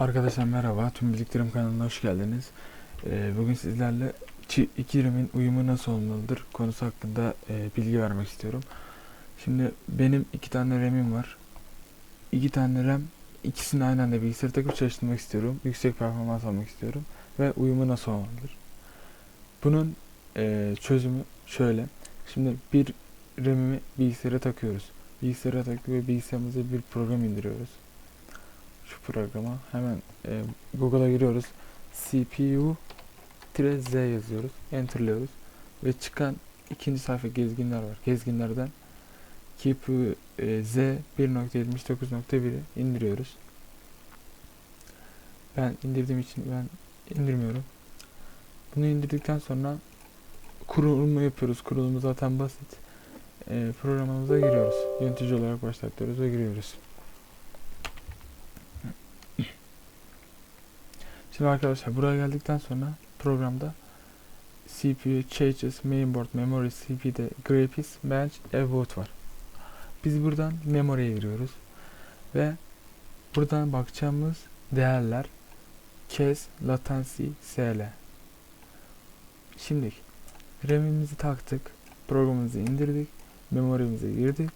Arkadaşlar merhaba, tüm bildiklerim kanalına hoş geldiniz. Ee, bugün sizlerle iki RAM'in uyumu nasıl olmalıdır konusu hakkında e, bilgi vermek istiyorum. Şimdi benim iki tane RAM'im var. İki tane RAM, ikisini aynı anda bilgisayara takıp çalıştırmak istiyorum. Yüksek performans almak istiyorum. Ve uyumu nasıl olmalıdır? Bunun e, çözümü şöyle. Şimdi bir RAM'imi bilgisayara takıyoruz. Bilgisayara takıyor ve bilgisayarımıza bir program indiriyoruz şu programa hemen e, Google'a giriyoruz. CPU Z yazıyoruz. Enter'lıyoruz. Ve çıkan ikinci sayfa gezginler var. Gezginlerden CPU e, Z 1.79.1'i indiriyoruz. Ben indirdiğim için ben indirmiyorum. Bunu indirdikten sonra kurulumu yapıyoruz. Kurulumu zaten basit. E, programımıza giriyoruz. Yönetici olarak başlatıyoruz ve giriyoruz. Şimdi arkadaşlar buraya geldikten sonra programda CPU changes mainboard memory CP'de graphics bench about var. Biz buradan memory'e giriyoruz ve buradan bakacağımız değerler kes, latency, SL. Şimdi RAM'imizi taktık, programımızı indirdik, memory'mize girdik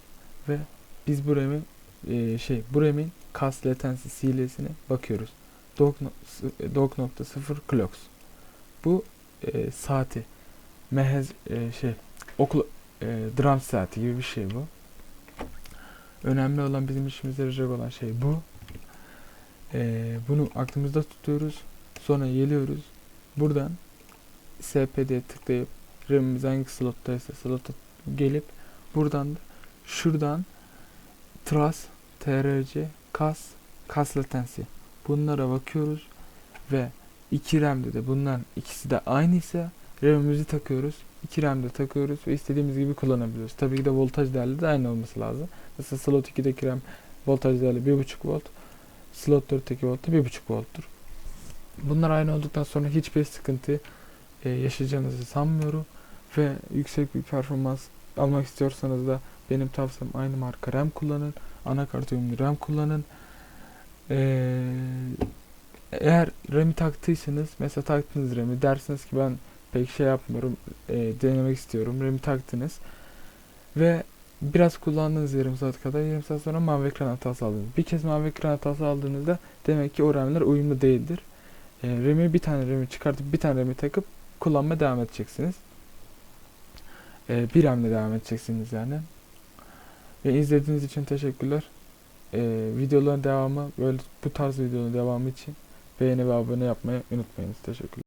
ve biz bu RAM'in e, şey bu RAM'in kas latency CL'sine bakıyoruz. Dog, no- s- dog nokta sıfır clocks. Bu e, saati. Mehez e, şey okul e, drum saati gibi bir şey bu. Önemli olan bizim işimize yarayacak olan şey bu. E, bunu aklımızda tutuyoruz. Sonra geliyoruz. Buradan SPD'ye tıklayıp RAM'imiz hangi slottaysa slota gelip buradan da şuradan TRAS, TRC, CAS, CAS latency Bunlara bakıyoruz ve 2 RAM'de de bunların ikisi de aynıysa RAM'imizi takıyoruz. 2 RAM'de takıyoruz ve istediğimiz gibi kullanabiliyoruz. Tabii ki de voltaj değerleri de aynı olması lazım. Mesela slot 2'deki RAM voltaj değerli 1.5 volt. Slot 4'teki volt da 1.5 volttur. Bunlar aynı olduktan sonra hiçbir sıkıntı e, yaşayacağınızı sanmıyorum. Ve yüksek bir performans almak istiyorsanız da benim tavsiyem aynı marka RAM kullanın. Anakart uyumlu RAM kullanın. Ee, eğer RAM'i taktıysanız mesela taktınız RAM'i dersiniz ki ben pek şey yapmıyorum e, denemek istiyorum RAM'i taktınız ve biraz kullandığınız yarım saat kadar yarım saat sonra mavi ekran hatası aldınız. Bir kez mavi ekran hatası aldığınızda demek ki o RAM'ler uyumlu değildir. E, RAM'i bir tane RAM'i çıkartıp bir tane RAM'i takıp kullanmaya devam edeceksiniz. E, bir RAM'le devam edeceksiniz yani. Ve izlediğiniz için teşekkürler. Ee, videoların devamı böyle bu tarz videoların devamı için beğeni ve abone yapmayı unutmayınız. Teşekkürler.